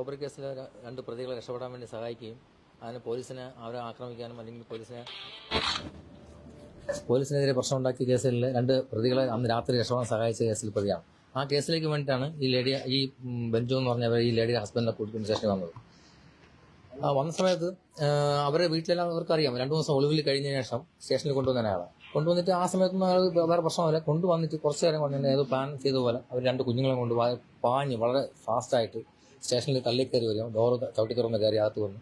Robbery കേസിലെ രണ്ട് പ്രതികളെ രക്ഷപ്പെടാൻ വേണ്ടി സഹായിക്കുകയും അതിന് പോലീസിനെ അവരെ ആക്രമിക്കാനും അല്ലെങ്കിൽ പോലീസിനെ പോലീസിനെതിരെ പ്രശ്നം ഉണ്ടാക്കിയ കേസിൽ രണ്ട് പ്രതികളെ അന്ന് രാത്രി രക്ഷപ്പെടാൻ സഹായിച്ച കേസിൽ പ്രതിയാണ്. ആ കേസിലേക്ക് വേണ്ടിയിട്ടാണ് ഈ ലേഡി ഈ ബെഞ്ചു എന്ന് പറഞ്ഞവർ ഈ ലേഡിയുടെ ഹസ്ബൻഡിനെ കൂട്ടിന് ശേഷം വന്നത്. വന്ന സമയത്ത് അവരെ വീട്ടിലെല്ലാം അവർക്ക് അറിയാം രണ്ടു ദിവസം ഒളിവിൽ കഴിഞ്ഞ ശേഷം സ്റ്റേഷനിൽ കൊണ്ടുവന്ന അയാളെ കൊണ്ടുവന്നിട്ട് ആ സമയത്തൊന്നും അയാൾ വേറെ പ്രശ്നമല്ല. കൊണ്ടുവന്നിട്ട് കുറച്ച് നേരം കൊണ്ടുതന്നെ ഏതോ പ്ലാൻ ചെയ്ത പോലെ അവർ രണ്ട് കുഞ്ഞുങ്ങളെ കൊണ്ട് പാഞ്ഞ് വളരെ ഫാസ്റ്റായിട്ട് സ്റ്റേഷനിൽ തള്ളിക്കയറി വരും. ഡോർ ചവിട്ടി തുറന്ന് കയറി അകത്ത് വന്ന്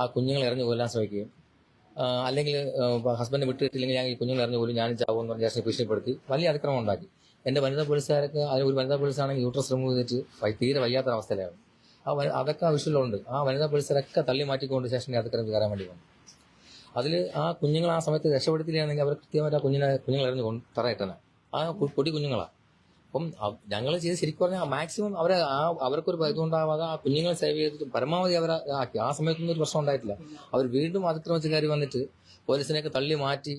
ആ കുഞ്ഞുങ്ങളെ ഇറങ്ങി കൊല്ലാൻ ശ്രമിക്കുകയും അല്ലെങ്കിൽ ഹസ്ബൻഡ് വിട്ടിട്ടില്ലെങ്കിൽ ഞാൻ ഈ കുഞ്ഞുങ്ങൾ ഇറങ്ങി പോലും ഞാനും ചാവുമെന്ന് പറഞ്ഞ് സ്റ്റേഷനിൽ ഭീഷണിപ്പെടുത്തി വലിയ അതിക്രമം ഉണ്ടാക്കി. എന്റെ വനിതാ പോലീസുകാരൊക്കെ അതിന് ഒരു വനിതാ പോലീസാണെങ്കിൽ യൂട്രസ് റിമൂവ് ചെയ്തിട്ട് തീരെ വയ്യാത്ത അവസ്ഥയിലാണ് ആ അതൊക്കെ വിഷയമുണ്ട് ആ വനിതാ പോലീസുകാരൊക്കെ തള്ളി മാറ്റിക്കൊണ്ട് സ്റ്റേഷനിൽ അതിക്രമം കയറാൻ വേണ്ടി വന്നു. അതിൽ ആ കുഞ്ഞുങ്ങൾ ആ സമയത്ത് രക്ഷപ്പെടുത്തിയില്ലാണെങ്കിൽ അവർ കൃത്യമായിട്ട് ആ കുഞ്ഞിനെ കുഞ്ഞുങ്ങളെ ഇറങ്ങി കൊണ്ട് ആ പൊടി കുഞ്ഞുങ്ങളാണ് അപ്പം ഞങ്ങൾ ചെയ്ത് ശരിക്കും പറഞ്ഞാൽ മാക്സിമം അവരെ ആ അവർക്കൊരു ഇതുണ്ടാവാതെ ആ കുഞ്ഞുങ്ങളെ സേവ് ചെയ്തിട്ട് പരമാവധി അവരെ ആക്കി ആ സമയത്തൊന്നും ഒരു പ്രശ്നം ഉണ്ടായിട്ടില്ല. അവർ വീണ്ടും അതിക്രമിച്ച കയറി വന്നിട്ട് പോലീസിനെയൊക്കെ തള്ളി മാറ്റി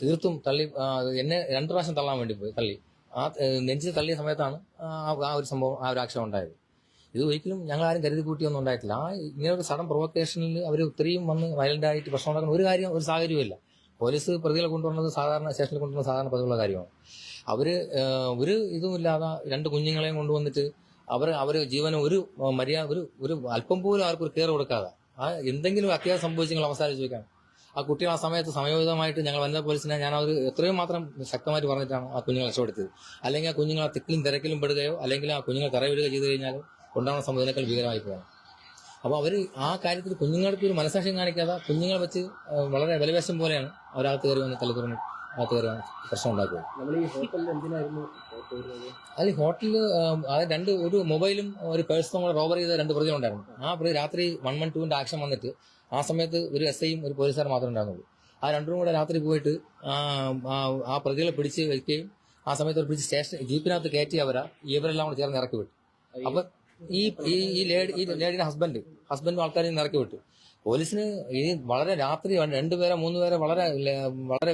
തീർത്തും തള്ളി എന്നെ രണ്ടു പ്രാവശ്യം തള്ളാൻ വേണ്ടി പോയി തള്ളി. ആ നെഞ്ചിൽ തള്ളിയ സമയത്താണ് ആ ആ ഒരു സംഭവം ആ ഒരു ആക്ഷൻ ഉണ്ടായത്. ഇത് ഒരിക്കലും ഞങ്ങൾ ആരും കരുതി കൂട്ടിയൊന്നും ഉണ്ടായിട്ടില്ല. ആ ഇങ്ങനെ ഒരു സഡൻ പ്രൊവക്കേഷനിൽ അവർ ഇത്രയും വന്ന് വയലന്റ് ആയിട്ട് പ്രശ്നം ഉണ്ടാക്കുന്ന ഒരു കാര്യം ഒരു സാഹചര്യമില്ല പോലീസ് പ്രതികളെ കൊണ്ടുവന്നത് സാധാരണ സ്റ്റേഷനിൽ കൊണ്ടുവന്ന സാധാരണ പതിവുള്ള കാര്യമാണ്. അവർ ഒരു ഇതുമില്ലാതെ രണ്ട് കുഞ്ഞുങ്ങളെയും കൊണ്ടുവന്നിട്ട് അവർ അവർ ജീവന് ഒരു മര്യാദ ഒരു ഒരു അല്പം പോലും ആർക്കൊരു കെയർ കൊടുക്കാതെ ആ എന്തെങ്കിലും അത്യാവശ്യം സംഭവിച്ചെങ്കിൽ അവസാനം ചോദിക്കാം ആ കുട്ടികൾ ആ സമയത്ത് സമയോചിതമായിട്ട് ഞങ്ങൾ വനിതാ പോലീസിനെ ഞാൻ അവർ എത്രയും മാത്രം ശക്തമായിട്ട് പറഞ്ഞിട്ടാണ് ആ കുഞ്ഞുങ്ങളെ രക്ഷപ്പെടുത്തിയത്. അല്ലെങ്കിൽ ആ കുഞ്ഞുങ്ങൾ ആ തിക്കിലും തിരക്കിലും പെടുകയോ അല്ലെങ്കിൽ ആ കുഞ്ഞുങ്ങൾ തറവിടുകയോ ചെയ്തു കഴിഞ്ഞാൽ ഉണ്ടാകുന്ന സംഭവത്തിനേക്കാൾ ഭീകരമായി പോകാം. അപ്പോൾ അവർ ആ കാര്യത്തിൽ കുഞ്ഞുങ്ങൾക്ക് ഒരു മനസാക്ഷ്യം കാണിക്കാതെ കുഞ്ഞുങ്ങളെ വെച്ച് വളരെ വിലവേശം പോലെയാണ് അവരകത്ത് കയറി വന്ന് തലക്കുറിന് അകത്ത് കയറി പ്രശ്നം ഉണ്ടാക്കുക. അത് ഹോട്ടലിൽ അത് രണ്ട് ഒരു മൊബൈലും ഒരു പേഴ്സും കൂടെ റോബർ ചെയ്ത രണ്ട് പ്രതികളുണ്ടായിരുന്നു ആ പ്രതി രാത്രി വൺ വൺ ടുവിന്റെ ആക്ഷൻ വന്നിട്ട് ആ സമയത്ത് ഒരു എസ് ഐയും ഒരു പോലീസുകാരും മാത്രമേ ഉണ്ടായിരുന്നുള്ളൂ. ആ രണ്ടും കൂടെ രാത്രി പോയിട്ട് ആ, പ്രതികളെ പിടിച്ച് വയ്ക്കുകയും ആ സമയത്ത് ഒരു പിടിച്ച് സ്റ്റേഷൻ ജീപ്പിനകത്ത് കയറ്റി അവരാ ഇവരെല്ലാം കൂടെ ചേർന്ന് ഇറക്കി വിട്ടു. അപ്പൊ ഈ ഈ ഈ ലേഡി ഈ ലേഡിയുടെ ഹസ്ബൻഡ് ഹസ്ബൻഡും ആൾക്കാരെ നിറക്കി വിട്ടു. പോലീസിന് ഈ വളരെ രാത്രി രണ്ടുപേരെ മൂന്ന് പേരെ വളരെ വളരെ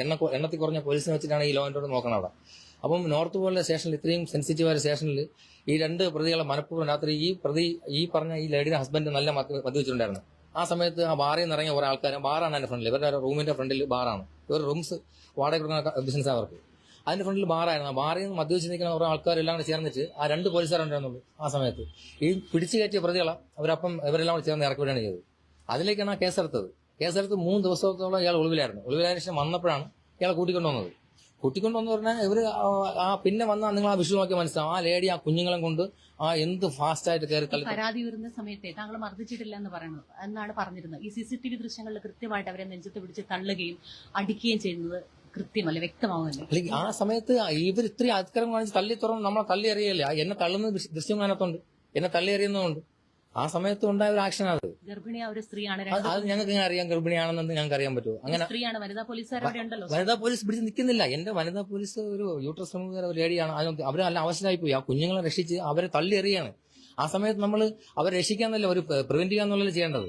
എണ്ണ എണ്ണത്തിൽ കുറഞ്ഞ പോലീസിനെ വെച്ചിട്ടാണ് ഈ ലോ ആൻഡ് ഓർഡർ നോക്കണം അവിടെ. അപ്പം നോർത്ത് പോലുള്ള സ്റ്റേഷനിൽ ഇത്രയും സെൻസിറ്റീവായ സ്റ്റേഷനിൽ ഈ രണ്ട് പ്രതികളെ മനഃപൂർവം രാത്രി ഈ പ്രതി ഈ പറഞ്ഞ ഈ ലേഡിയുടെ ഹസ്ബൻഡ് നല്ല മദ്യ- മദ്യപിച്ചിട്ടുണ്ടായിരുന്നു. ആ സമയത്ത് ആ ബാറിൽ നിന്ന് ഇറങ്ങിയ ബാറാണ് എന്റെ ഫ്രണ്ടിൽ ഇവരുടെ റൂമിന്റെ ഫ്രണ്ടിൽ ബാറാണ് ഇവർ റൂംസ് വാടക കൊടുക്കുന്ന ബിസിനസ് അവർക്ക്. അതിന്റെ ഫ്രണ്ടിൽ ബാറായിരുന്നു ബാറിൽ നിന്ന് മദ്യപിച്ച് നിൽക്കുന്ന കുറെ ആൾക്കാരെല്ലാം കൂടെ ചേർന്നിട്ട് ആ രണ്ട് പോലീസുകാരുണ്ടായിരുന്നുള്ളൂ ആ സമയത്ത്. ഈ പിടിച്ചു കയറ്റിയ പ്രതികളെ അവരപ്പം ഇവരെല്ലാം കൂടെ ചേർന്ന് ഇറക്കി വിടുകയാണ് ചെയ്തത്. അതിലേക്കാണ് ആ കേസെടുത്തത്. കേസെടുത്ത് മൂന്ന് ദിവസത്തോളം ഇയാൾ ഒളിവിലായിരുന്നു. ഒളിവിലായതിനു ശേഷം വന്നപ്പോഴാണ് ഇയാളെ കൂട്ടിക്കൊണ്ടുവന്നത്. കൂട്ടിക്കൊണ്ടുവന്ന് പറഞ്ഞാൽ ഇവർ ആ- പിന്നെ വന്നാൽ നിങ്ങൾ ആ വിഷു നോക്കി മനസ്സിലാവും ആ ലേഡി ആ കുഞ്ഞുങ്ങളെ കൊണ്ട് ആ എന്ത് ഫാസ്റ്റ് ആയിട്ട് കയറി തള്ളി പരാതി വരുന്ന സമയത്തെ താങ്കൾ മർദ്ദിച്ചിട്ടില്ല എന്ന് പറയുന്നത് എന്നാണ് പറഞ്ഞിരുന്നത്. ഈ സി സി ടി വി ദൃശ്യങ്ങളിൽ കൃത്യമായിട്ട് അവരെ നെഞ്ചത്ത് പിടിച്ച് തള്ളുകയും അടിക്കുകയും ചെയ്യുന്നത് കൃത്യമല്ലേ വ്യക്തമാവുന്നില്ല. അല്ലെങ്കിൽ ആ സമയത്ത് ഇവർ ഇത്രയും അതിക്രമം കാണിച്ച് തള്ളി തുറന്ന് നമ്മളെ തള്ളി അറിയല്ലേ ആ എന്നെ തള്ളുന്ന ദൃശ്യം- കാണത്തുണ്ട് എന്നെ തള്ളി അറിയുന്നതുകൊണ്ട് ആ സമയത്ത് ഉണ്ടായ ഒരു ആക്ഷൻ അത്. ഗർഭിണിയ ഒരു സ്ത്രീയാണ് അത് ഞങ്ങൾക്ക് ഇങ്ങനെ അറിയാം ഗർഭിണിയാണെന്ന് ഞങ്ങൾക്ക് അറിയാൻ പറ്റുമോ? അങ്ങനെ സ്ത്രീയാണ്. വനിതാ പോലീസ് പിടിച്ച് നിൽക്കുന്നില്ല. എന്റെ വനിതാ പോലീസ് ഒരു യൂട്രസ് ഒരു ലേഡിയാണ് അതിനകത്ത് അവർ നല്ല അവശരായി പോയി ആ കുഞ്ഞുങ്ങളെ രക്ഷിച്ച് അവരെ തള്ളി എറിയാണ്. ആ സമയത്ത് നമ്മൾ അവരെ രക്ഷിക്കാന്നല്ല ഒരു പ്രിവെന്റ് ചെയ്യാന്നുള്ളത് ചെയ്യേണ്ടത്?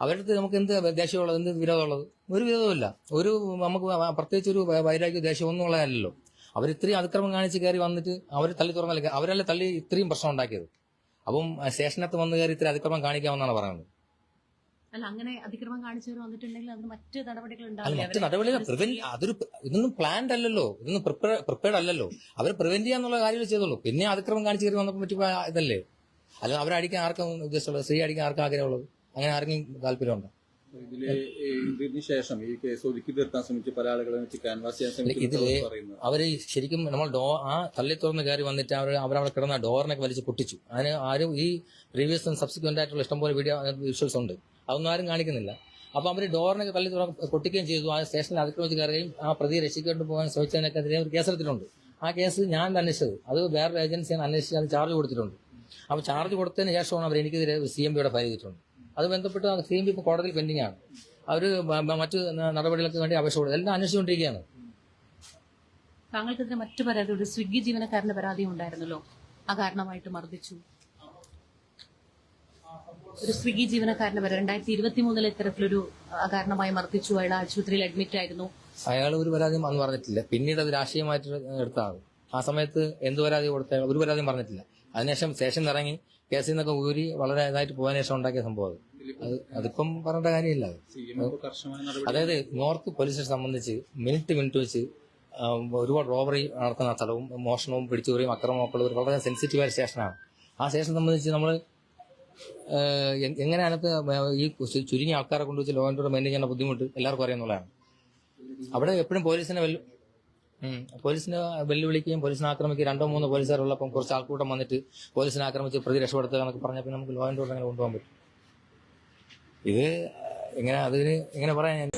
അവരുടെ നമുക്ക് എന്ത് ദേഷ്യമുള്ളത് എന്ത് വിരോധമുള്ളത്? ഒരു വിരോധമില്ല ഒരു നമുക്ക് പ്രത്യേകിച്ച് ഒരു വൈരാഗ്യ ദേഷ്യം ഒന്നും ഉള്ളതല്ലല്ലോ അവർ ഇത്രയും അതിക്രമം കാണിച്ച് കയറി വന്നിട്ട് അവർ തള്ളി തുറന്നല്ല? അവരല്ലേ തള്ളി ഇത്രയും പ്രശ്നം ഉണ്ടാക്കിയത്? അപ്പം സ്റ്റേഷനകത്ത് വന്ന് കയറി ഇത്ര അതിക്രമം കാണിക്കാമെന്നാണ് പറയുന്നത്. അല്ല അങ്ങനെ അതിക്രമം കാണിച്ചവർ വന്നിട്ടുണ്ടെങ്കിൽ അതിന് മറ്റ് നടപടികൾ അല്ല ഉണ്ടാവില്ലേ? മറ്റു നടപടികൾ പ്രിവെന്റ് അതൊരു ഇതൊന്നും പ്ലാൻഡ് അല്ലല്ലോ. ഇതൊന്നും പ്രിപ്പയർഡ് അല്ലല്ലോ. അവർ പ്രിവെന്റ് ചെയ്യാന്നുള്ള കാര്യങ്ങൾ ചെയ്തോളൂ പിന്നെ അതിക്രമം കാണിച്ചു കയറി വന്നപ്പോൾ പറ്റിയ ഇതല്ലേ? അല്ല അവരടിക്കാൻ ആർക്കും ഉദ്ദേശമുള്ളത്? സ്ത്രീ അടിക്കാൻ ആർക്കും ആഗ്രഹമുള്ളത്? അങ്ങനെ ആരെങ്കിലും താല്പര്യമുണ്ടോ? ഇതിന് ശേഷം ഈ കേസ് ഒതുക്കി തീർക്കാൻ ശ്രമിച്ച പല ആളുകളെ വെച്ച് ക്യാൻവാസ് ചെയ്യാൻ ഇതിൽ അവർ ശരിക്കും നമ്മൾ ഡോ ആ തള്ളി തുറന്ന് കയറി വന്നിട്ട് അവർ അവരവിടെ കിടന്ന ഡോറിനൊക്കെ വലിച്ച് പൊട്ടിച്ചു. അതിന് ആരും ഈ പ്രീവിയസ് സബ്സിക്വന്റ് ആയിട്ടുള്ള ഇഷ്ടംപോലെ വീഡിയോ വിഷ്വൽസ് ഉണ്ട്. അതൊന്നും ആരും കാണിക്കുന്നില്ല. അപ്പൊ അവർ ഡോറിനൊക്കെ തള്ളി തുറന്ന് പൊട്ടിക്കുകയും ചെയ്തു. ആ സ്റ്റേഷനിൽ അതിക്രമിച്ച് കയറുകയും ആ പ്രതിയെ രക്ഷിക്കൊണ്ട് പോകാൻ ശ്രമിച്ചതിനൊക്കെതിരെ ഒരു കേസെടുത്തിട്ടുണ്ട്. ആ കേസ് ഞാൻ അന്വേഷിച്ചത്. അത് വേറൊരു ഏജൻസിയാണ് അന്വേഷിച്ച് അത് ചാർജ് കൊടുത്തിട്ടുണ്ട്. അപ്പൊ ചാർജ് കൊടുത്തതിന് ശേഷമാണ് അവർ എനിക്കെതിരെ സി എം പിയുടെ ഫയൽ ചെയ്തിട്ടുണ്ട്. അത് ബന്ധപ്പെട്ട് സി എം പി ഇപ്പോൾ കോടതിയിൽ പെൻഡിംഗ് ആണ്. അവർ മറ്റ് നടപടികൾക്ക് വേണ്ടി അപേക്ഷ കൊടുത്തു എല്ലാം അന്വേഷിച്ചുകൊണ്ടിരിക്കുകയാണ്. താങ്കൾക്കെതിരെ മറ്റു പരാതി ഒരു സ്വിഗ്ഗി ജീവനക്കാരന്റെ പരാതി ഉണ്ടായിരുന്നല്ലോ. ആ കാരണമായിട്ട് മർദ്ദിച്ചു. ഒരു സ്വിഗ്ഗി ജീവനക്കാരന്റെ പരാതി രണ്ടായിരത്തി ഇരുപത്തി മൂന്നിലെ ഇത്തരത്തിലൊരു അകാരണമായി മർദ്ദിച്ചു. അയാൾ ആശുപത്രിയിൽ അഡ്മിറ്റ് ആയിരുന്നു. അയാൾ ഒരു പരാതിയും അന്ന് പറഞ്ഞിട്ടില്ല. പിന്നീട് അത് രാഷ്ട്രീയമായിട്ട് എടുത്താണ് ആ സമയത്ത് എന്ത് പരാതി കൊടുത്ത ഒരു പരാതിയും പറഞ്ഞിട്ടില്ല. അതിനുശേഷം സ്റ്റേഷനിൽ ഇറങ്ങി കേസിൽ നിന്നൊക്കെ ഊരി വളരെ ഇതായിട്ട് ശേഷം ഉണ്ടാക്കിയ സംഭവം അതിപ്പം പറഞ്ഞ കാര്യമില്ല. അതായത് നോർത്ത് പോലീസിനെ സംബന്ധിച്ച് മിനിറ്റ് മിനിറ്റ് വെച്ച് ഒരുപാട് റോബറി നടത്തുന്ന സ്ഥലവും മോഷണവും പിടിച്ചുകറിയും അക്രമമൊക്കെ ഒരു വളരെ സെൻസിറ്റീവായ സ്റ്റേഷനാണ്. ആ സ്റ്റേഷൻ സംബന്ധിച്ച് നമ്മൾ എങ്ങനെ അതിനകത്ത് ഈ ചുരുങ്ങിയ ആൾക്കാരെ കൊണ്ട് വെച്ച് ലോ ആൻഡ് ഓർഡർ മെയിന്റെയിൻ ചെയ്യുന്ന ബുദ്ധിമുട്ട് എല്ലാവർക്കും അറിയാന്നുള്ളതാണ് അവിടെ എപ്പോഴും പോലീസിനെ വെല്ലു പോലീസിനെ വെല്ലുവിളിക്കുകയും പോലീസിനെ ആക്രമിക്കുകയും രണ്ടോ മൂന്നോ പോലീസുകാരുള്ളപ്പം കുറച്ച് ആൾക്കൂട്ടം വന്നിട്ട് പോലീസിനെ ആക്രമിച്ച് പ്രതി രക്ഷപ്പെടുത്തുക എന്നൊക്കെ പറഞ്ഞാൽ പിന്നെ നമുക്ക് ലോ ആൻഡ് ഓർഡർ അങ്ങനെ കൊണ്ടുപോകാൻ പറ്റും. ഇത് എങ്ങനെ അതിന് എങ്ങനെ പറയാൻ